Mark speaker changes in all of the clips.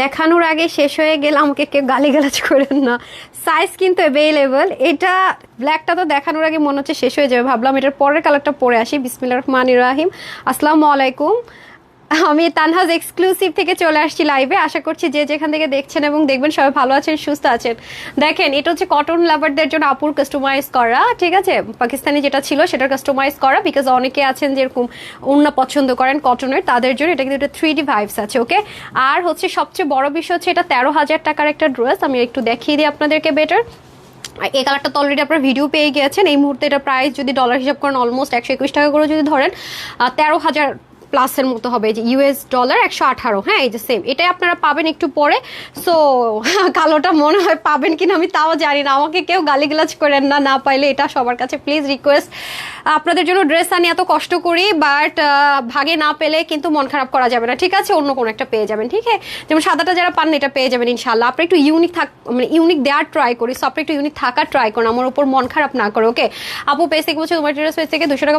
Speaker 1: দেখানোর আগে শেষ হয়ে গেলে আমাকে কেউ গালিগালাজ করেন না। সাইজ কিন্তু অ্যাভেলেবল এটা ব্ল্যাকটা তো দেখানোর আগে মনে হচ্ছে শেষ হয়ে যাবে। ভাবলাম এটার পরের কালারটা পরে আসি। বিসমিল্লা রহমান রাহিম। আসসালামু আলাইকুম। আমি তানহাজ এক্সক্লুসিভ থেকে চলে আসছি লাইভে আশা করছি যে যেখান থেকে দেখছেন এবং দেখবেন সবাই ভালো আছেন, সুস্থ আছেন। দেখেন, এটা হচ্ছে কটন লাভারদের জন্য আপুর কাস্টমাইজ করা, ঠিক আছে? পাকিস্তানি যেটা ছিল সেটার কাস্টমাইজ করা বিকজ অনেকে আছেন যেরকম অন্য পছন্দ করেন কটনের তাদের জন্য এটা কিন্তু থ্রি ডি ভাইবস আছে ওকে আর হচ্ছে সবচেয়ে বড় বিষয় হচ্ছে এটা তেরো হাজার টাকার একটা ড্রেস আমি একটু দেখিয়ে দিই আপনাদেরকে বেটার এই কালারটা তো অলরেডি আপনার ভিডিও পেয়ে গিয়েছেন, এই মুহূর্তে এটা প্রাইস যদি ডলার হিসাব করেন অলমোস্ট একশো একুশ টাকা করে যদি ধরেন তেরো হাজার প্লাসের মতো হবে যে ইউএস ডলার একশো আঠারো হ্যাঁ এই যে সেম এটাই আপনারা পাবেন একটু পরে। সো কালোটা মনে হয় পাবেন কিনা আমি তাও জানি না, আমাকে কেউ গালিগালাজ করেন না না পাইলে এটা সবার কাছে প্লিজ রিকোয়েস্ট আপনাদের জন্য ড্রেস আনি, এত কষ্ট করি বাট ভাগে না পেলে কিন্তু মন খারাপ করা যাবে না, ঠিক আছে? অন্য কোনো একটা পেয়ে যাবেন, ঠিক আছে? যেমন সাদাটা যারা পান, এটা পেয়ে যাবেন ইনশাল্লাহ আপনি একটু ইউনিক থাক মানে ইউনিক দেওয়ার ট্রাই করি সো আপনি একটু ইউনিক থাকার ট্রাই করুন, আমার উপর মন খারাপ না করে ওকে আপু পেজ থেকে বলছে, তোমার ড্রেস পেজ থেকে দুশো টাকা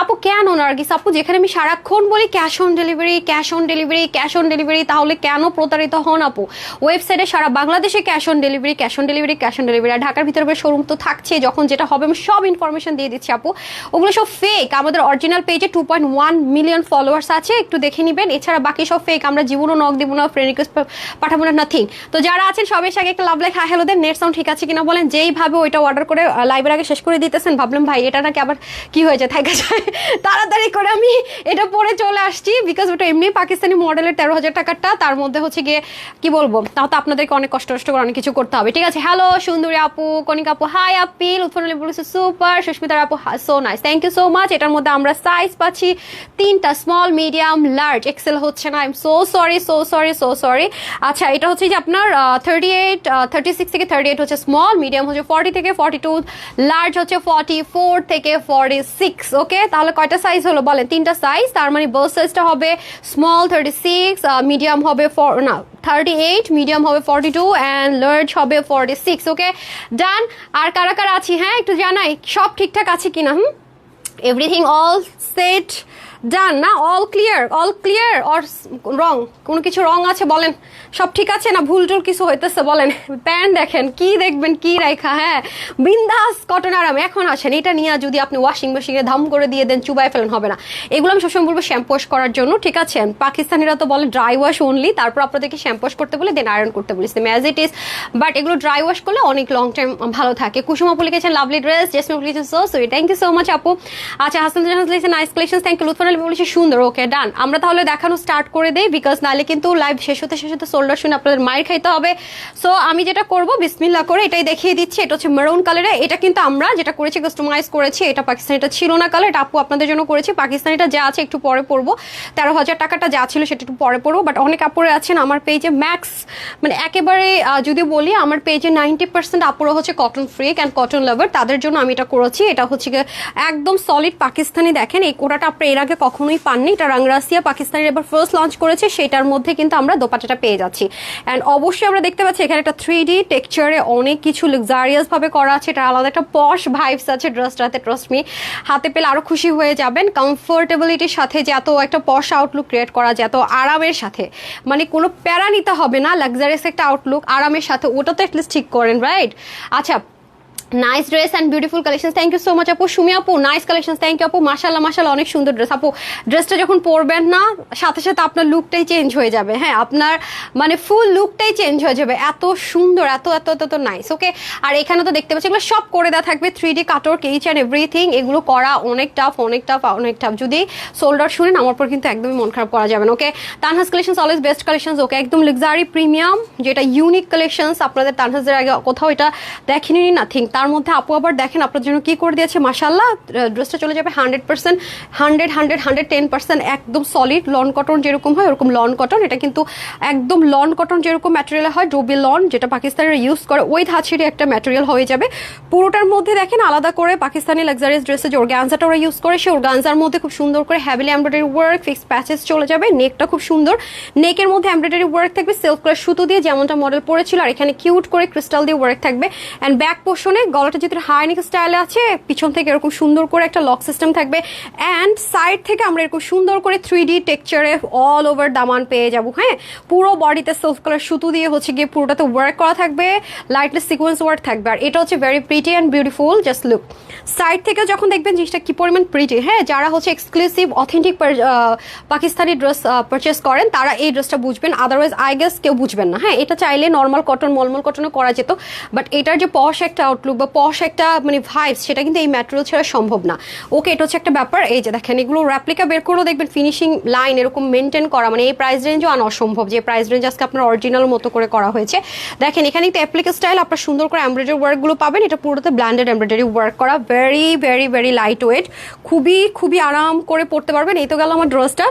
Speaker 1: আপু, কেন আর নার্গিস? আপু, যেখানে আমি সারাক্ষণ বলি cash on delivery, cash on delivery, cash on delivery, তাহলে কেন প্রতারিত হন আপু? ওয়েবসাইটে সারা বাংলাদেশে cash on delivery, cash on delivery, cash on delivery. আর ঢাকার ভিতরে শোরুম তো থাকছে যখন যেটা হবে আমি সব ইনফরমেশন দিয়ে দিচ্ছি আপু। ওগুলো সব ফেক আমাদের অরিজিনাল পেজে two point one million followers আছে, একটু দেখে নেবেন। এছাড়া বাকি সব ফেক আমরা জীবনও নক দিব না ফ্রেন্ড রিকোয়েস্ট পাঠাবো না নাথিং তো যারা আছেন, সবাই আগে একটা লাভ লাইক হাই হ্যালো দেন নেট সাউন্ড ঠিক আছে কিনা বলেন? যেইভাবে ওইটা অর্ডার করে লাইভের আগে শেষ করে দিতেছেন, ভাবলাম ভাই, এটা নাকি আবার কি হয়ে যায় থাকা তাড়াতাড়ি করে আমি এটা পরে চলে আসছি বিকজ ওটা এমনি পাকিস্তানি মডেলের তেরো হাজার টাকারটা, তার মধ্যে হচ্ছে গিয়ে, কি বলব, তাও তো আপনাদেরকে অনেক কষ্ট কষ্ট করে অনেক কিছু করতে হবে। ঠিক আছে হ্যালো সুন্দরী আপু কনিকা আপু হাই আপি, লুৎফর বলেছে সুপার সুস্মিতার আপু so nice thank you so much এটার মধ্যে আমরা সাইজ পাচ্ছি তিনটা স্মল মিডিয়াম লার্জ এক্সেল হচ্ছে না I am so sorry so sorry so sorry আচ্ছা এটা হচ্ছে যে আপনার থার্টি এইট থার্টি সিক্স থেকে থার্টি এইট হচ্ছে স্মল মিডিয়াম হচ্ছে ফর্টি থেকে ফর্টি টু লার্জ হচ্ছে ফর্টি ফোর থেকে ফর্টি সিক্স ওকে তাহলে কয়টা সাইজ হলো বলেন? তিনটা সাইজ তার মানে বার্থ সাইজটা হবে স্মল থার্টি সিক্স মিডিয়াম হবে ফর না থার্টি এইট মিডিয়াম হবে ফর্টি টু অ্যান্ড লার্জ হবে ফর্টি সিক্স ওকে ডান আর কারা কারা আছি হ্যাঁ একটু জানাই, সব ঠিকঠাক আছে কিনা, হুম? এভরিথিং অল সেট ডান না all clear all clear or wrong কোনো কিছু রং আছে বলেন। সব ঠিক আছে না ভুল টুল কিছু হইতেছে বলেন। প্যান্ট দেখেন, কি দেখবেন, কি রেখা হ্যাঁ। বিন্দাস কটন আরাম, এখন আসেন। এটা নিয়ে যদি আপনি ওয়াশিং মেশিনে ধাম করে দিয়ে দেন চুবাই ফেলেন, হবে না। এগুলো আমি সবসময় বলব শ্যাম্পু ওয়াশ করার জন্য, ঠিক আছে? পাকিস্তানিরা তো বলে ড্রাই ওয়াশ অনলি তারপর আপনাদেরকে শ্যাম্পু ওয়াশ করতে বলে দেন আয়রন করতে বলি। Same as it is but এগুলো ড্রাই ওয়াশ করলে অনেক লং টাইম ভালো থাকে। কুসুম আপু লিখেছেন লাভলি ড্রেস জেসমিন লিখেছেন so sweet thank you so much আপু। আচ্ছা হাসান লিখেছেন nice collection thank you Lutfor Ali বলেছে সুন্দর ওকে ডান আমরা তাহলে দেখানো স্টার্ট করে দেই বিকজ নালে কিন্তু লাইভ শেষ হতে শেষ হতে সোল্ডার শুনে আপনাদের মায়ের খাইতে হবে। সো আমি যেটা করব বিসমিল্লা করে এটাই দেখিয়ে দিচ্ছি, এটা হচ্ছে মেরুন কালারে এটা কিন্তু আমরা যেটা করেছি কাস্টমাইজ করেছি, এটা পাকিস্তানিটা ছিল না কালার এটা আপু আপনাদের জন্য করেছি। পাকিস্তানিটা যা আছে একটু পরে পড়ব তেরো হাজার টাকাটা যা ছিল সেটা একটু পরে পড়ব বাট অনেক আপুরে আছেন, আমার পেজে ম্যাক্স মানে একেবারে যদি বলি, আমার পেজে নাইনটি পার্সেন্ট আপুরা হচ্ছে cotton freak and cotton lover তাদের জন্য আমি এটা করেছি। এটা হচ্ছে একদম সলিড পাকিস্তানি দেখেন, এই কোটাটা আপনি এর আগে কখনোই পাননি। এটা রাংরাসিয়া পাকিস্তানের এবার ফার্স্ট লঞ্চ করেছে, সেটার মধ্যে কিন্তু আমরা দোপাটাটা পেয়ে যাচ্ছি। অ্যান্ড অবশ্যই আমরা দেখতে পাচ্ছি, এখানে একটা থ্রি ডি টেক্সচারে অনেক কিছু লাক্সারিয়াস ভাবে করা আছে। এটা আলাদা একটা পশ ভাইবস আছে ড্রেসটাতে ট্রাস্ট হাতে পেলে আরও খুশি হয়ে যাবেন। কমফোর্টেবিলিটির সাথে যে এত একটা পশ আউটলুক ক্রিয়েট করা যায়, এত আরামের সাথে। মানে কোনো প্যারা নিতে হবে না লাক্সারিয়াস একটা আউটলুক আরামের সাথে। ওটা তো অ্যাটলিস্ট ঠিক করেন রাইট আচ্ছা nice dress and beautiful collection thank you so much আপু সুমি আপু নাইস কালেকশন থ্যাংক ইউ আপু মাসাল্লাহ মাসাল্লাহ অনেক সুন্দর ড্রেস আপু ড্রেসটা যখন পরবেন না, সাথে সাথে আপনার লুকটাই চেঞ্জ হয়ে যাবে। হ্যাঁ আপনার মানে ফুল লুকটাই চেঞ্জ হয়ে যাবে। এত সুন্দর, এত এত এত নাইস ওকে আর এখানে তো দেখতে পাচ্ছি এগুলো সব করে দেওয়া থাকবে। থ্রি ডি কাটর কেচ অ্যান্ড এভরিথিং এগুলো করা অনেক টাফ অনেক টাফ অনেক টাফ যদি সোল্ডার শুনেন, আমার পর কিন্তু একদমই মন খারাপ করা যাবে না okay Tanhas collection always best collection okay একদম লাক্সারি প্রিমিয়াম যেটা ইউনিক কালেকশনস আপনাদের তানহাসের আগে কোথাও এটা দেখেনি নাথিং তার মধ্যে আপু আবার দেখেন আপনার জন্য কি করে দিয়েছে মাসাল্লাহ ড্রেসটা চলে যাবে hundred percent hundred hundred hundred ten percent একদম সলিড লন কটন যেরকম হয় ওরকম লন কটন এটা কিন্তু একদম লন কটন যেরকম ম্যাটেরিয়াল হয় ডোবি লন যেটা পাকিস্তানিরা ইউজ করে, ওই ধাঁচেরই একটা ম্যাটেরিয়াল হয়ে যাবে। পুরোটার মধ্যে দেখেন আলাদা করে পাকিস্তানি লাক্সারিয়াস ড্রেসে যে ওরগানজাটা ওরা ইউজ করে, সেই ওরগানজার মধ্যে খুব সুন্দর করে heavily embroidery work fix patches চলে যাবে নেকটা খুব সুন্দর। নেকের মধ্যে এমব্রয়ডারি ওয়ার্ক থাকবে সেলফ করে সুতো দিয়ে যেমনটা মডেল পড়েছিল আর এখানে কিউট করে ক্রিস্টাল দিয়ে ওয়ার্ক থাকবে। অ্যান্ড ব্যাক পোর্শনে গলাটা যেহেতু হাইনিক স্টাইলে আছে, পিছন থেকে এরকম সুন্দর করে একটা লক সিস্টেম থাকবে। অ্যান্ড সাইড থেকে আমরা এরকম সুন্দর করে থ্রি ডি টেক্সচারে অল ওভার দামান পেয়ে যাব হ্যাঁ? পুরো বডিতে সেলফ কালার সুতো দিয়ে হচ্ছে গিয়ে পুরোটাতে ওয়ার্ক করা থাকবে লাইটলেস সিকোয়েন্স ওয়ার্ক থাকবে। আর এটা হচ্ছে very pretty and beautiful just look side থেকে যখন দেখবেন জিনিসটা কি পরিমাণ প্রিটি হ্যাঁ? যারা হচ্ছে exclusive authentic Pakistani dress purchase করেন, তারা এই ড্রেসটা বুঝবেন। আদারওয়াইজ আই গেস কেউ বুঝবেন না হ্যাঁ? এটা চাইলে নর্মাল কটন মলমল কটনও করা যেত বাট এটার যে পশ একটা আউটলুক বা পশ একটা মানে ভাইবস সেটা কিন্তু এই ম্যাটেরিয়াল ছাড়া সম্ভব না। ওকে এটা হচ্ছে একটা ব্যাপার। এই যে দেখেন, এগুলো র্যাপ্লিকা বের করলেও দেখবেন ফিনিশিং লাইন এরকম মেনটেন করা মানে এই প্রাইস রেঞ্জও আনা অসম্ভব যে প্রাইস রেঞ্জ আজকে আপনার অরিজিনাল মতো করে করা হয়েছে। দেখেন, এখানে কিন্তু অ্যাপ্লিকা স্টাইল আপনার সুন্দর করে এমব্রয়ডারি ওয়ার্কগুলো পাবেন। এটা পুরোতে ব্ল্যান্ডেড এমব্রয়ডারি ওয়ার্ক করা। Very very very light weight খুবই খুবই আরাম করে পড়তে পারবেন। এই তো গেল আমার ড্রেসটা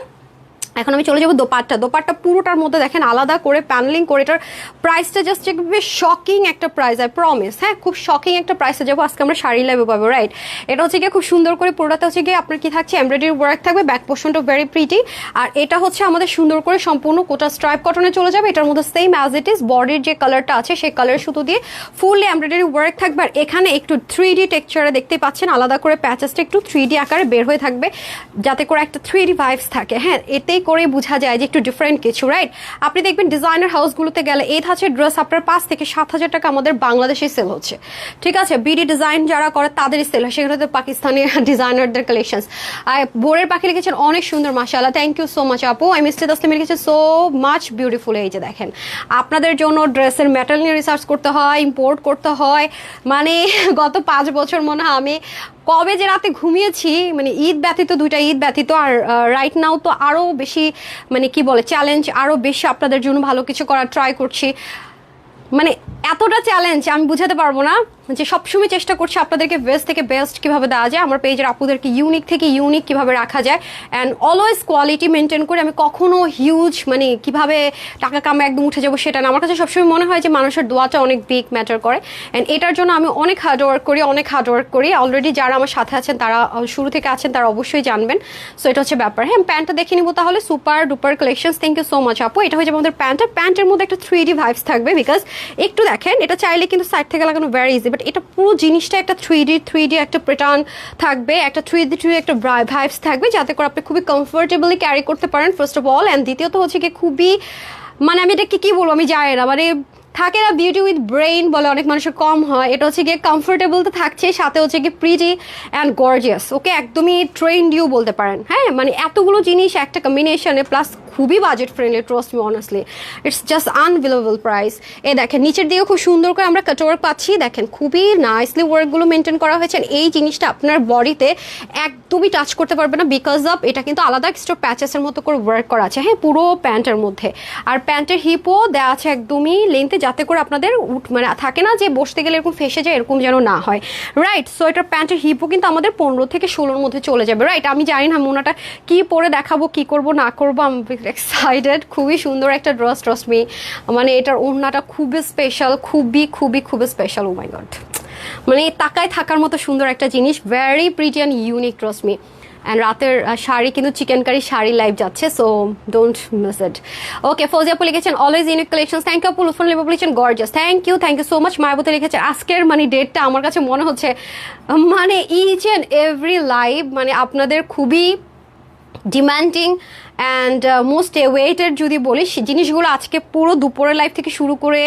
Speaker 1: এখন আমি চলে যাব দোপাট্টা। দোপাট্টা পুরোটার মধ্যে দেখেন আলাদা করে প্যানেলিং করে এটার প্রাইসটা জাস্ট বেশ শকিং একটা প্রাইস আই প্রমিস হ্যাঁ খুব শকিং একটা প্রাইসে যাব। আজকে আমরা শাড়ি লাইভে পাবো রাইট এটা হচ্ছে গিয়ে খুব সুন্দর করে, পুরোটাতে হচ্ছে গিয়ে আপনার কি থাকছে এমব্রয়ডারি ওয়ার্ক থাকবে ব্যাক পোর্শনটা ভেরি প্রিটি আর এটা হচ্ছে আমাদের সুন্দর করে সম্পূর্ণ কোটা স্ট্রাইপ কটনে চলে যাবে, এটার মধ্যে সেম অ্যাজ ইট ইজ বডির যে কালারটা আছে, সেই কালার সুতো দিয়ে ফুল এমব্রয়ডারি ওয়ার্ক থাকবে। আর এখানে একটু থ্রি ডি টেক্সচারে দেখতে পাচ্ছেন, আলাদা করে প্যাচেসটা একটু থ্রি ডি আকারে বের হয়ে থাকবে, যাতে করে একটা থ্রি ডি ভাইবস থাকে হ্যাঁ এতেই করে বোঝা যায় যে একটু ডিফারেন্ট কিছু রাইট আপনি দেখবেন ডিজাইনার হাউসগুলোতে গেলে এই ধাঁচের ড্রেস আপনার পাঁচ থেকে সাত হাজার টাকা আমাদের বাংলাদেশে সেল হচ্ছে। ঠিক আছে? বিডি ডিজাইন যারা করে তাদেরই সেল হয়। তো পাকিস্তানি ডিজাইনারদের কালেকশনস আর বোরের পাখি লিখেছেন অনেক সুন্দর মাসাল্লাহ থ্যাংক ইউ সো মাচ আপু। আমি মিস্টার তাসলিম লিখেছে সো মাচ বিউটিফুল এই যে দেখেন, আপনাদের জন্য ড্রেসের ম্যাটেরিয়াল নিয়ে রিসার্চ করতে হয় ইম্পোর্ট করতে হয়। মানে গত পাঁচ বছর মনে হয় আমি কবে যে রাতে ঘুমিয়েছি মানে ঈদ ব্যথিত দুইটা ঈদ ব্যতীত, আর রাইট নাও তো আরও বেশি মানে কি বলে চ্যালেঞ্জ আরও বেশি আপনাদের জন্য ভালো কিছু করার ট্রাই করছি। মানে এতটা চ্যালেঞ্জ আমি বুঝাতে পারব না। যে সবসময় চেষ্টা করছি আপনাদেরকে বেস্ট থেকে বেস্ট কীভাবে দেওয়া যায়, আমার পেজের আপুদেরকে ইউনিক থেকে ইউনিক কীভাবে রাখা যায় অ্যান্ড অলওয়েজ কোয়ালিটি মেনটেন করে আমি কখনো হিউজ মানে কীভাবে টাকা কামে একদম উঠে যাব সেটা না। আমার কাছে সবসময় মনে হয় যে মানুষের দোয়াটা অনেক বিগ ম্যাটার করে অ্যান্ড এটার জন্য আমি অনেক হার্ড ওয়ার্ক করি, অনেক হার্ড ওয়ার্ক করি। অলরেডি যারা আমার সাথে আছেন, তারা শুরু থেকে আছেন, তারা অবশ্যই জানবেন। সো এটা হচ্ছে ব্যাপার। হ্যাঁ প্যান্টটা দেখে নিবো তাহলে। Super duper collection thank you so much আপু। এটা হচ্ছে আমাদের প্যান্টের প্যান্টের মধ্যে একটা থ্রি ডি ভাইবস থাকবে বিকজ একটু দেখেন, এটা চাইলে কিন্তু সাইড থেকে লাগানো ভ্যারি ইজি বাট এটা পুরো জিনিসটা একটা থ্রি ডি থ্রি ডি একটা প্যাটার্ন থাকবে, একটা থ্রি ডি থ্রি একটা ভাইবস থাকবে, যাতে করে আপনি খুবই কমফোর্টেবলি ক্যারি করতে পারেন ফার্স্ট অফ অল অ্যান্ড দ্বিতীয়ত হচ্ছে কি খুবই মানে আমি এটাকে কি বলব, আমি যাই না মানে থাকে না বিউটি উইথ ব্রেইন বলে অনেক মানুষের কম হয়, এটা হচ্ছে গিয়ে কমফোর্টেবল তো থাকছে সাথে হচ্ছে গিয়ে প্রিটি অ্যান্ড গর্জিয়াস ওকে একদমই ট্রেন্ড ইউ বলতে পারেন হ্যাঁ? মানে এতগুলো জিনিস, একটা কম্বিনেশনে প্লাস খুবই budget friendly trust me honestly it's just unbelievable price এ দেখেন, নিচের দিকে খুব সুন্দর করে আমরা কাটওয়ার্ক পাচ্ছি। দেখেন, খুবই নাইসলি ওয়ার্কগুলো মেনটেন করা হয়েছে। এই জিনিসটা আপনার বডিতে একদমই টাচ করতে পারবে না বিকজ অফ এটা কিন্তু আলাদা এক্সট্রা প্যাচেসের মতো করে ওয়ার্ক করা আছে। হ্যাঁ পুরো প্যান্টের মধ্যে। আর প্যান্টের হিপও দেওয়া আছে একদমই লেন্থে যাতে করে আপনাদের উঠ- মানে থাকে না যে বসতে গেলে এরকম ফেসে যায়, এরকম যেন না হয়। রাইট সো এটার প্যান্টের হিপও কিন্তু আমাদের পনেরো থেকে ষোলোর মধ্যে চলে যাবে। রাইট আমি জানি না মোনাটা কি পরে দেখাবো, কি করব, না করব এক্সাইটেড খুবই সুন্দর একটা ড্রেস ট্রস্ট মি মানে এটার ওড়নাটা খুবই স্পেশাল খুবই খুবই খুবই স্পেশাল ও মাই গড মানে তাকায় থাকার মতো সুন্দর একটা জিনিস very pretty and unique trust me and রাতের শাড়ি কিন্তু চিকেন কারি শাড়ি লাইভ যাচ্ছে so don't miss it okay Fouzi আপু লিখেছেন always unique collection thank you আপু লুফন লেবু লিখেছেন gorgeous thank you thank you so much Mayaboti লিখেছে, আজকের মানে ডেটটা আমার কাছে মনে হচ্ছে মানে ইচ অ্যান্ড এভরি লাইভ মানে আপনাদের খুবই ডিমান্ডিং অ্যান্ড মোস্ট ওয়েটেড যদি বলি জিনিসগুলো আজকে পুরো দুপুরের লাইভ থেকে শুরু করে,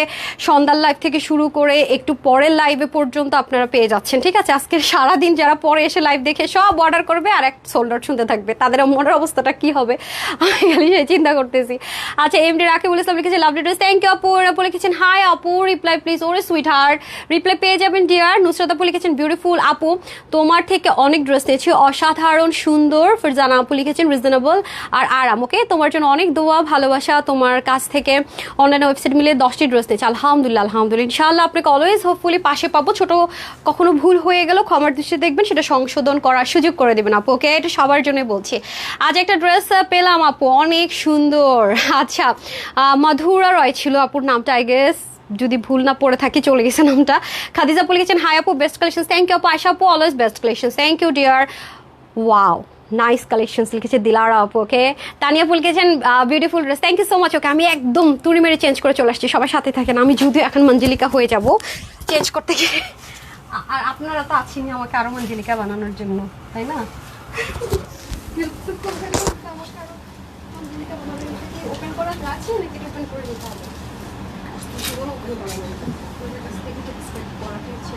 Speaker 1: সন্ধ্যার লাইভ থেকে শুরু করে, একটু পরের লাইভে পর্যন্ত আপনারা পেয়ে যাচ্ছেন, ঠিক আছে? আজকে সারাদিন যারা পরে এসে লাইভ দেখে সব অর্ডার করবে আর এক সোল্ডার শুনতে থাকবে, তাদের মনের অবস্থাটা কি হবে? আমি খালি সেই চিন্তা করতেছি। আচ্ছা এমডি রাকিবুল ইসলাম লিখেছে লাভলি ড্রেস থ্যাংক ইউ আপু। আপু লিখেছেন হাই আপু। রিপ্লাই প্লিজ ওরে সুইট হার্ট রিপ্লাই পেয়ে যাবেন ডিয়ার নুসরাত আপু, লিখেছেন বিউটিফুল আপু, তোমার থেকে অনেক ড্রেস নিয়েছি। অসাধারণ, সুন্দর। ফিরজানা আপু লিখেছেন রিজনেবল আর আরাম ওকে তোমার জন্য অনেক দোয়া, ভালোবাসা তোমার কাছ থেকে। অনলাইন ওয়েবসাইট মিলে দশটি ড্রেস নিয়েছি আলহামদুলিল্লাহ আলহামদুলিল্লাহ। ইনশাআল্লাহ আপনাকে অলওয়েজ হোপফুলি পাশে পাবো। ছোট কখনো ভুল হয়ে গেল ক্ষমার দৃষ্টি দেখবেন, সেটা সংশোধন করার সুযোগ করে দেবেন আপু ওকে এটা সবার জন্য বলছি। আজ একটা ড্রেস পেলাম আপু, অনেক সুন্দর। আচ্ছা মাধুরা রয় ছিল আপুর নামটা আই গেস যদি ভুল না পড়ে থাকি, চলে গেছে নামটা। খাদিজা আপু লিখেছেন হাই আপু বেস্ট কালেকশন থ্যাংক ইউ আপু, আশা আপু always best collection thank you dear wow nice collections লিখেছে দিলারা আপু okay Tania full beautiful dress thank you so much okay আমি একদম তুড়ি মেরে চেঞ্জ করে চলে আসছি, সবার সাথে থাকেন। আমি যদিও এখন মঞ্জলিকা হয়ে যাব চেঞ্জ করতে গিয়ে। আর আপনারা তো আছেনই আমাকে আরও মঞ্জিলিকা বানানোর জন্য, তাই না? ওপেন করা আছে নাকি ওপেন করে নিতে হবে জীবনও ওপেন করা নেই ওদের কাছ থেকে তো expect করাটা হচ্ছে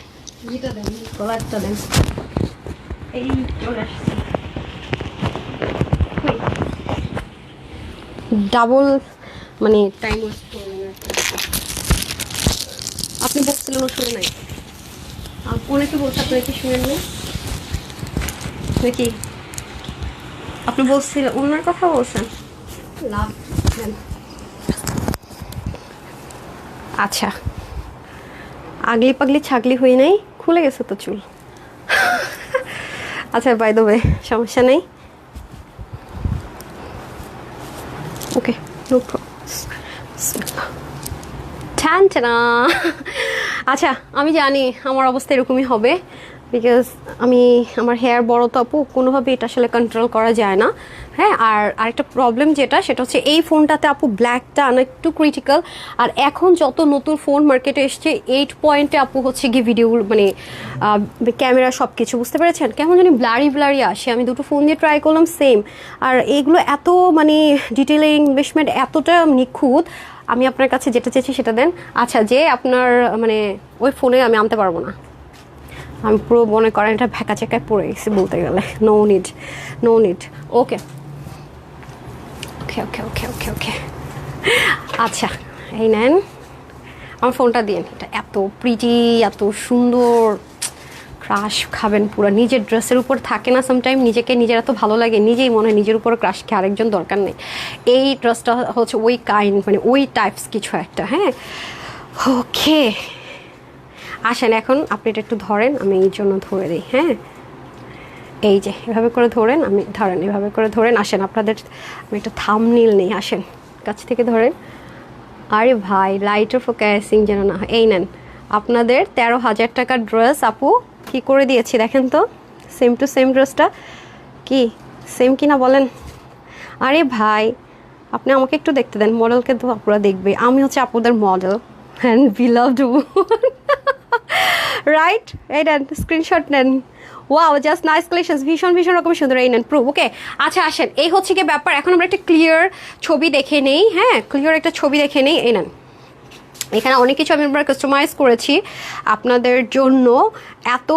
Speaker 1: ইয়েটা দেন কলারটা দেন। এই চলে আসছে। ডাবল মানে টাইম ওয়েস্ট করবেন আপনি বলছিলেন ও শুনে নাই। অনেকে বলছে আপনি কি শুনেন না নাকি? আপনি বলছিলেন ওনার কথা বলছেন। লাভ দেন। আচ্ছা। আগলি পাগলি ছাগলি হয়ে নাই। খুলে গেছে তো চুল। আচ্ছা বাই দেবে সমস্যা নেই। ওকে নো আচ্ছা আমি জানি আমার অবস্থা এরকমই হবে। বিকজ আমি, আমার হেয়ার বড় তো আপু কোনোভাবে এটা আসলে কন্ট্রোল করা যায় না। হ্যাঁ আর আরেকটা প্রবলেম যেটা, সেটা হচ্ছে এই ফোনটাতে আপু ব্ল্যাকটা অনেক একটু ক্রিটিক্যাল আর এখন যত নতুন ফোন মার্কেটে এসছে এইট পয়েন্টে আপু হচ্ছে গিয়ে ভিডিও মানে ক্যামেরা সব কিছু বুঝতে পেরেছেন? কেমন জানি ব্লারি ব্লারি আসে। আমি দুটো ফোন দিয়ে ট্রাই করলাম সেম আর এইগুলো এত মানে ডিটেলিং ইনভেস্টমেন্ট এতটা নিখুঁত, আমি আপনার কাছে যেটা চেয়েছি সেটা দেন। আচ্ছা যে আপনার মানে ওই ফোনে আমি আনতে পারব না। আমি পুরো মনে করেন এটা ভেকা চেকায় পড়ে গেছি বলতে গেলে। No need no need okay okay okay okay okay okay আচ্ছা এই নেন। আমার ফোনটা দিন এটা এত প্রিটি এত সুন্দর। ক্রাশ খাবেন পুরো। নিজের ড্রেসের উপর থাকে না সামটাইম নিজেকে নিজের এত ভালো লাগে। নিজেই মনে হয় নিজের উপর ক্রাশ খেয়ে আরেকজন দরকার নেই। এই ড্রেসটা হচ্ছে ওই কাইন্ড মানে ওই টাইপস কিছু একটা হ্যাঁ? ওকে আসেন এখন, আপনি এটা একটু ধরেন, আমি এই জন্য ধরে দিই হ্যাঁ? এই যে, এভাবে করে ধরেন, আমি, ধরেন, এভাবে করে ধরেন, আসেন, আপনাদের, আমি একটা থামনিল নেই, আসেন, কাছ থেকে ধরেন। আরে ভাই লাইটের ফোকাসিং যেন না এই নেন, আপনাদের তেরো হাজার টাকার ড্রেস আপু, কি করে দিয়েছি, দেখেন তো সেম টু সেম ড্রেসটা কি সেম কি না বলেন? আরে ভাই, আপনি আমাকে একটু দেখতে দেন মডেলকে তো আপুরা দেখবে আমি হচ্ছে আপুদের মডেল অ্যান্ড বিলাভড রাইট এই নেন স্ক্রিনশট নেন। ওয়াও জাস্ট নাইস কালেকশনস ভীষণ ভীষণ রকম সুন্দর এই নেন প্রুফ ওকে আচ্ছা আসেন, এই হচ্ছে কি ব্যাপার, এখন আমরা একটা ক্লিয়ার ছবি দেখে নেই হ্যাঁ? ক্লিয়ার একটা ছবি দেখে নেই, এই নেন। এখানে অনেক কিছু আমি আমরা কাস্টমাইজ করেছি। আপনাদের জন্য এত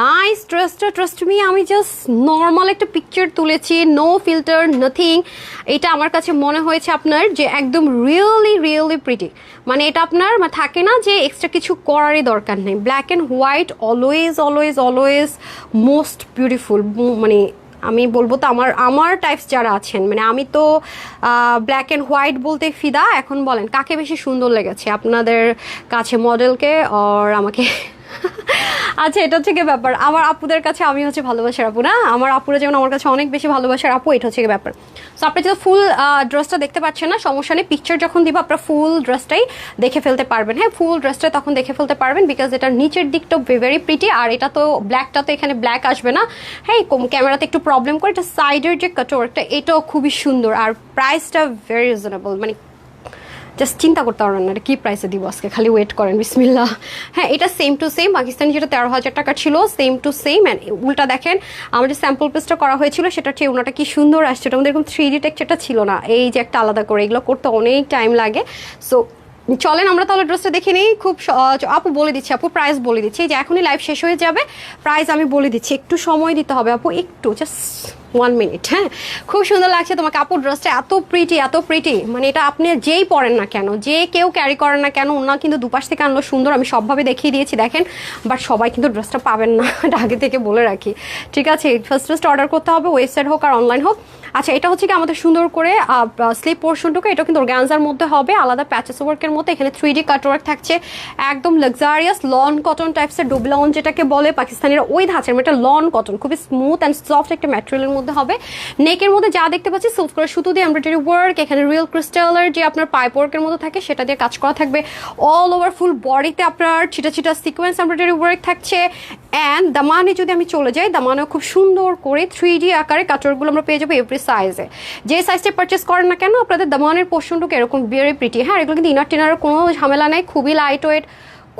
Speaker 1: নাইস ট্রাস্ট ট্রাস্ট মি আমি জাস্ট নর্মাল একটা পিকচার তুলেছি নো ফিল্টার নাথিং এটা আমার কাছে মনে হয়েছে আপনার যে একদম রিয়েলি রিয়েলি প্রিটি মানে এটা আপনার থাকে না যে এক্সট্রা কিছু করারই দরকার নেই। Black and white always always always most beautiful মানে আমি বলব তো আমার আমার টাইপস যারা আছেন মানে আমি তো ব্ল্যাক অ্যান্ড হোয়াইট বলতে ফিদা, এখন বলেন, কাকে বেশি সুন্দর লেগেছে আপনাদের কাছে মডেলকে আর আমাকে? আচ্ছা এটা হচ্ছে ব্যাপার? আমার আপুদের কাছে আমি হচ্ছে ভালোবাসার আপু, না? আমার আপুরা যেমন আমার কাছে অনেক বেশি ভালোবাসার আপু, এটা হচ্ছে ব্যাপার? সো আপনি যদি ফুল ড্রেসটা দেখতে পাচ্ছেন না, সমস্যা নেই। পিকচার যখন দিব, আপনারা ফুল ড্রেসটাই দেখে ফেলতে পারবেন। হ্যাঁ ফুল ড্রেসটা তখন দেখে ফেলতে পারবেন বিকজ এটার নিচের দিকটা ভেরি প্রিটি আর এটা তো ব্ল্যাকটা তো এখানে ব্ল্যাক আসবে না। হ্যাঁ ক্যামেরাতে একটু প্রবলেম করে, এটা সাইডের যে কাটোয়ারটা এটাও খুবই সুন্দর। আর প্রাইসটা ভেরি রিজনেবল মানে জাস্ট চিন্তা করতে পারবেন না, এটা কী প্রাইসে দিব আজকে? খালি ওয়েট করেন বিসমিল্লা হ্যাঁ এটা সেম টু সেম পাকিস্তানি যেটা তেরো হাজার টাকা ছিল সেম টু সেম অ্যান্ড উল্টা দেখেন, আমার যে স্যাম্পল পিসটা করা হয়েছিল সেটা চেয়ে ওনাটা কি সুন্দর আসছে ওটা আমাদের এরকম থ্রি ডি টেক্সচারটা ছিল না। এই যে একটা আলাদা করে, এগুলো করতে অনেক টাইম লাগে। সো চলেন আমরা তাহলে ড্রেসটা দেখে নিই। খুব আপু বলে দিচ্ছি, আপু প্রাইস বলে দিচ্ছি। যে এখনই লাইভ শেষ হয়ে যাবে প্রাইস আমি বলে দিচ্ছি। একটু সময় দিতে হবে, আপু, একটু জাস্ট ওয়ান মিনিট হ্যাঁ? খুব সুন্দর লাগছে তোমাকে। কাপড় ড্রেসটা এত প্রিটি এত প্রিটি মানে এটা আপনি যেই পরেন না কেন, যে কেউ ক্যারি করেন না কেন ওনা কিন্তু দুপাশ থেকে আনলো সুন্দর, আমি সবভাবে দেখিয়ে দিয়েছি, দেখেন। বাট সবাই কিন্তু ড্রেসটা পাবেন না আগে থেকে বলে রাখি। ঠিক আছে ফার্স্ট ফার্স্ট অর্ডার করতে হবে ওয়েবসাইট হোক আর অনলাইন হোক। আচ্ছা এটা হচ্ছে কি আমাদের সুন্দর করে স্লিপ পোর্শনটুকু এটা কিন্তু অর্গ্যানজার মধ্যে হবে, আলাদা প্যাচেস ওয়ার্কের মধ্যে। এখানে থ্রি ডি কাটওয়ার্ক থাকছে, একদম লাক্সারিয়াস লন কটন টাইপসের ডুবলন যেটাকে বলে, পাকিস্তানিরা ওই ধাঁচের এটা লন কটন খুবই স্মুথ অ্যান্ড সফট একটা ম্যাটেরিয়ালের মধ্যে হবে। নেকের মধ্যে যা দেখতে পাচ্ছি সিল্ক করে সুতো দিয়ে এমব্রয়ডারি ওয়ার্ক এখানে রিয়েল ক্রিস্টালের যে আপনার পাইপ ওয়ার্কের মধ্যে থাকে, সেটা দিয়ে কাজ করা থাকবে। অল ওভার ফুল বডিতে আপনার ছিটা ছিটা সিকোয়েন্স এমব্রয়ডারি ওয়ার্ক থাকছে। অ্যান্ড দামানে যদি আমি চলে যাই, দামানেও খুব সুন্দর করে থ্রি ডি আকারে কাটওয়ার্কগুলো আমরা পেয়ে যাব এভরি সাইজে যে সাইজটা পারচেস করেন না কেন, আপনাদের দামানের পোর্শনটুকু এরকম ভেরি প্রিটি হ্যাঁ এগুলো কিন্তু ইনার টিনারের কোনো ঝামেলা নেই, খুবই লাইট ওয়েট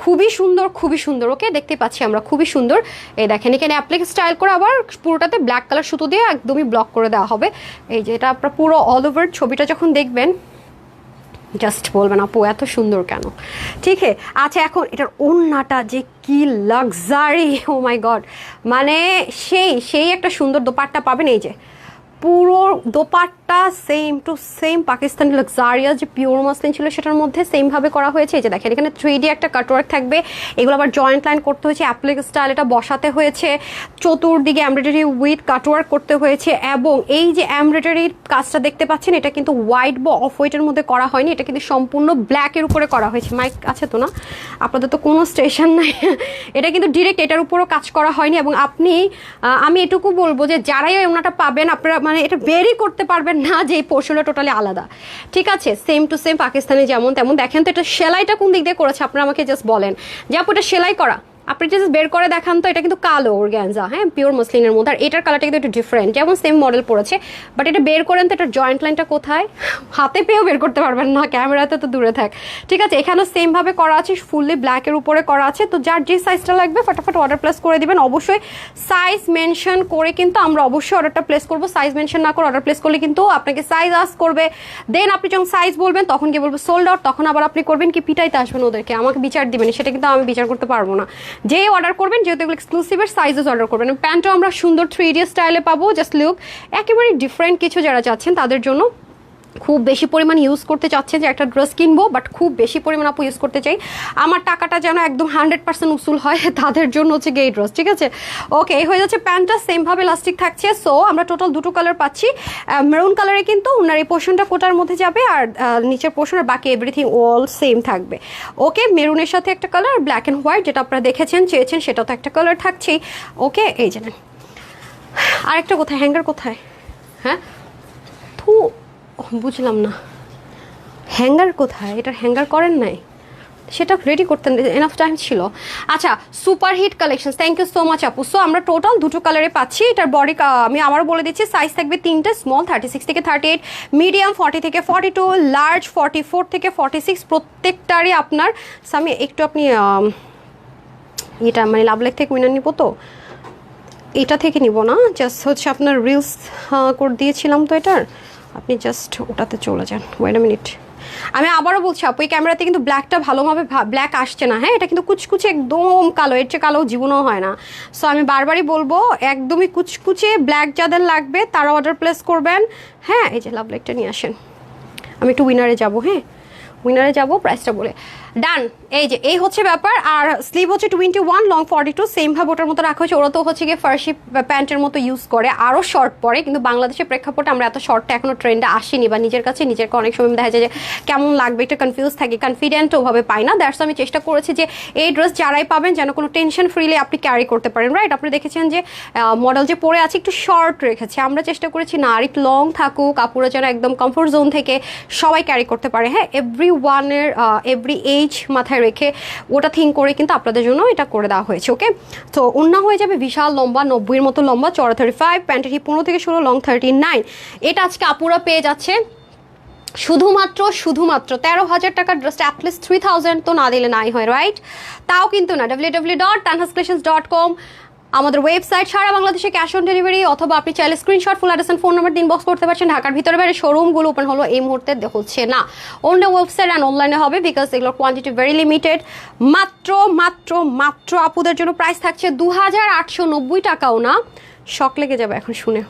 Speaker 1: খুবই সুন্দর খুবই সুন্দর, ওকে? দেখতে পাচ্ছি আমরা, খুবই সুন্দর। এই দেখেন, এখানে অ্যাপ্লিক স্টাইল করে আবার পুরোটাতে ব্ল্যাক কালার সুতো দিয়ে একদমই ব্লক করে দেওয়া হবে। এই যে এটা আপনার পুরো অল ওভার ছবিটা যখন দেখবেন জাস্ট বলবেন, আপু, এত সুন্দর কেন? ঠিক আছে? আচ্ছা এখন এটার ওন্নাটা যে কি লাক্সারি ও মাই গড মানে সেই সেই একটা সুন্দর দোপাট্টা পাবেন, এই যে। পুরো dupatta same to same Pakistani luxurious যে পিওর মসলিন ছিল সেটার মধ্যে সেমভাবে করা হয়েছে। এই যে দেখেন, এখানে থ্রি ডি একটা কাটওয়ার্ক থাকবে। এগুলো আবার জয়েন্ট লাইন করতে হয়েছে অ্যাপ্লিক স্টাইল এটা বসাতে হয়েছে। চতুর্দিকে এমব্রয়ডারি উইথ কাটওয়ার্ক করতে হয়েছে এবং এই যে এমব্রয়ডারির কাজটা দেখতে পাচ্ছেন, এটা কিন্তু হোয়াইট বা অফ হোয়াইটের মধ্যে করা হয়নি, এটা কিন্তু সম্পূর্ণ ব্ল্যাকের উপরে করা হয়েছে। মাইক আছে তো না? আপনাদের তো কোনো স্টেশন নাই। এটা কিন্তু ডিরেক্ট এটার উপরও কাজ করা হয়নি এবং আপনি আমি এটুকু বলব যে যারাই ওনাটা পাবেন, আপনারা মানে এটা বেরই করতে পারবেন না যে এই পোর্শনটা টোটালি আলাদা। ঠিক আছে? সেম টু সেম পাকিস্তানি যেমন তেমন। দেখেন তো এটা সেলাইটা কোন দিক দিয়ে করেছে? আপনারা আমাকে জাস্ট বলেন। যে আপু, এটা সেলাই করা। আপনি জাস্ট বের করে দেখান তো, এটা কিন্তু কালো ওরগ্যানজা হ্যাঁ? পিওর মসলিনের মধ্যে। আর এটার কালারটা কিন্তু একটু ডিফারেন্ট যেমন সেম মডেল পড়েছে বাট এটা বের করেন তো এটার জয়েন্ট লাইনটা কোথায়? হাতে পেয়েও বের করতে পারবেন না, ক্যামেরাতে তো দূরে থাক। ঠিক আছে, এখানেও সেমভাবে করা আছে ফুললি ব্ল্যাকের উপরে করা আছে। তো যার যে সাইজটা লাগবে, ফটাফট অর্ডার প্লেস করে দিবেন। অবশ্যই সাইজ মেনশন করে কিন্তু আমরা অবশ্যই অর্ডারটা প্লেস করব। সাইজ মেনশন না করে অর্ডার প্লেস করলে কিন্তু আপনাকে সাইজ আস করবে। দেন আপনি যখন সাইজ বলবেন, তখন কি বলব সোল্ড আউট তখন আবার আপনি করবেন কি, পিটাইতে আসবেন ওদেরকে। আমাকে বিচার দিবেন, সেটা কিন্তু আমি বিচার করতে পারব না। যে অর্ডার করবেন, যেহেতু এগুলো এক্সক্লুসিভের সাইজেস অর্ডার করবেন। প্যান্টও আমরা সুন্দর থ্রি ডি স্টাইলে পাবো জাস্ট লুক একেবারে ডিফারেন্ট কিছু যারা চাচ্ছেন, তাদের জন্য খুব বেশি পরিমাণ ইউজ করতে চাচ্ছে যে একটা ড্রেস কিনবো বাট খুব বেশি পরিমাণ আপু ইউজ করতে চাই। আমার টাকাটা যেন একদম হান্ড্রেড পার্সেন্ট উসুল হয় তাদের জন্য হচ্ছে গেই ড্রেস ঠিক আছে? ওকে এই হয়ে যাচ্ছে প্যান্টটা সেমভাবে লাস্টিক থাকছে। সো আমরা টোটাল দুটো কালার পাচ্ছি। মেরুন কালারে কিন্তু ওনার এই পোর্শনটা কোটার মধ্যে যাবে আর নিচের পোর্শন আর বাকি এভরিথিং অল সেম থাকবে। ওকে মেরুনের সাথে একটা কালার ব্ল্যাক অ্যান্ড হোয়াইট যেটা আপনারা দেখেছেন, চেয়েছেন, সেটাও তো একটা কালার থাকছেই। ওকে এই জানেন আরেকটা কোথায়? হ্যাঙ্গার কোথায়? হ্যাঁ? থু বুঝলাম না। হ্যাঙ্গার কোথায়? এটার হ্যাঙ্গার করেন নাই? সেটা রেডি করতে এনাফ টাইম ছিল। আচ্ছা super hit collection thank you so much আপু। সো আমরা টোটাল দুটো কালারে পাচ্ছি, এটার বডি আমি আবারও বলে দিচ্ছি সাইজ থাকবে তিনটে স্মল থার্টি সিক্স থেকে থার্টি এইট মিডিয়াম ফর্টি থেকে forty two large forty four থেকে ফর্টি সিক্স প্রত্যেকটারই আপনার আমি একটু আপনি এটা মানে লাভ লেগ থেকে উইনার নিব তো? এটা থেকে নিব না জাস্ট হচ্ছে আপনার রিলস করে দিয়েছিলাম তো এটার। আপনি জাস্ট ওটাতে চলে যান। ওয়েট মিনিট আমি আবারও বলছি আপু, এই ক্যামেরাতে কিন্তু ব্ল্যাকটা ভালোভাবে ব্ল্যাক আসছে না হ্যাঁ? এটা কিন্তু কুচকুচে একদম কালো, এর চেয়ে কালো জীবনও হয় না। সো আমি বারবারই বলব, একদমই কুচকুচে ব্ল্যাক যাদের লাগবে তারা অর্ডার প্লেস করবেন। হ্যাঁ এই যে লাভ লেগটা নিয়ে আসেন। আমি একটু উইনারে যাব হ্যাঁ? উইনারে যাব প্রাইসটা বলে। ডান এই যে, এই হচ্ছে ব্যাপার, আর স্লিভ হচ্ছে twenty one long forty two সেমভাবে ওটার মতো রাখা হয়েছে। ওরা তো হচ্ছে গিয়ে ফার্সি প্যান্টের মতো ইউজ করে আরও শর্ট পরে, কিন্তু বাংলাদেশের প্রেক্ষাপটে আমরা এত শর্টটা এখনও ট্রেন্ডে আসিনি, বা নিজের কাছে নিজেরকে অনেক সময় দেখা যায় যে কেমন লাগবে, একটু কনফিউজ থাকি কনফিডেন্ট ওভাবে পাই না। দ্যাটস আমি চেষ্টা করেছি যে এই ড্রেস যারাই পাবেন, যেন কোনো টেনশন ফ্রিলি আপনি ক্যারি করতে পারেন রাইট আপনি দেখেছেন যে মডেল যে পরে আছে, একটু শর্ট রেখেছে। আমরা চেষ্টা করেছি না আর একটু লং থাকুক কাপড়ে যেন একদম কমফোর্ট জোন থেকে সবাই ক্যারি করতে পারে। হ্যাঁ এভরি ওয়ানের এভরি এইজ মাথায় রেখে ওটা থিঙ্ক করে কিন্তু আপনাদের জন্য এটা করে দেওয়া হয়েছে, ওকে? তো অন্য হয়ে যাবে বিশাল লম্বা নব্বইয়ের মতো লম্বা, চড়া থার্টি ফাইভ প্যান্টের পনেরো থেকে ষোলো লং থার্টি নাইন এটা আজকে আপুরা পেয়ে যাচ্ছে শুধুমাত্র শুধুমাত্র তেরো হাজার টাকার ড্রেসটা অ্যাটলিস্ট থ্রি থাউজেন্ড তো না দিলে নাই হয় রাইট তাও কিন্তু না W W dot Tanhas dot com আমাদের ওয়েবসাইট সারা বাংলাদেশে ক্যাশ অন ডেলিভারি অথবা আপনি চাইলে screenshot full address phone number দিন বক্স করতে পারছেন। ঢাকার ভিতরে বাইরে শোরুমগুলো ওপেন হলো এই মুহূর্তে হচ্ছে না। অন্য ওয়েবসাইট অ্যান্ড অনলাইনে হবে বিকজ এগুলোর কোয়ান্টিটি ভেরি লিমিটেড মাত্র মাত্র মাত্র আপুদের জন্য প্রাইস থাকছে দু হাজার আটশো নব্বই টাকাও না। শখ লেগে যাবে এখন শুনে।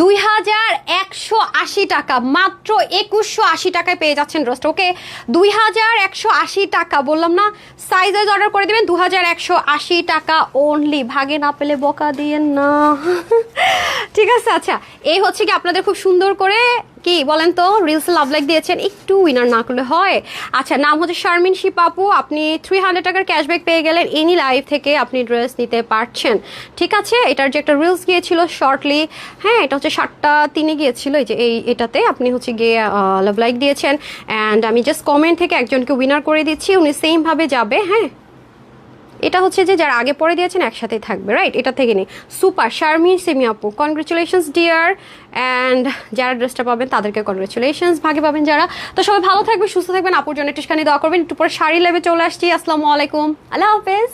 Speaker 1: দুই হাজার একশো আশি টাকা, মাত্র একুশশো আশি টাকায় পেয়ে যাচ্ছেন রোস্ট ওকে, দুই হাজার একশো আশি টাকা, বললাম না সাইজ ওয়াইজ অর্ডার করে দেবেন দু হাজার একশো আশি টাকা অনলি ভাগে না পেলে বকা দিয়েন না। ঠিক আছে আচ্ছা এই হচ্ছে কি আপনাদের খুব সুন্দর করে কি বলেন তো? রিলস লাভ লাইক দিয়েছেন, একটু উইনার না করলে হয়। আচ্ছা নাম হচ্ছে শারমিন শিপাপু, আপনি থ্রি হান্ড্রেড টাকার ক্যাশব্যাক পেয়ে গেলেন এনি লাইভ থেকে আপনি ড্রেস নিতে পারছেন। ঠিক আছে? এটার যে একটা রিলস গিয়েছিল শর্টলি হ্যাঁ এটা হচ্ছে সাতটা তিনে গিয়েছিল, এই যে এই এটাতে আপনি হচ্ছে গিয়ে লাভ লাইক দিয়েছেন। অ্যান্ড আমি জাস্ট কমেন্ট থেকে একজনকে উইনার করে দিচ্ছি, উনি সেমভাবে যাবে হ্যাঁ? এটা হচ্ছে যে যারা আগে পরে দিয়েছেন একসাথেই থাকবে রাইট এটা থেকে নেই। সুপার, শারমিন, সেমি আপু কনগ্রেচুলেশনস ডিয়ার অ্যান্ড যারা ড্রেসটা পাবেন তাদেরকে কনগ্রেচুলেশনস ভাগে পাবেন যারা। তো সবাই ভালো থাকবে সুস্থ থাকবেন, আপুর জন্য একটুখানি দোয়া করবেন। একটু পরে শাড়ি লেভে চলে আসছি। আসসালামু আলাইকুম। আল্লাহ হাফেজ।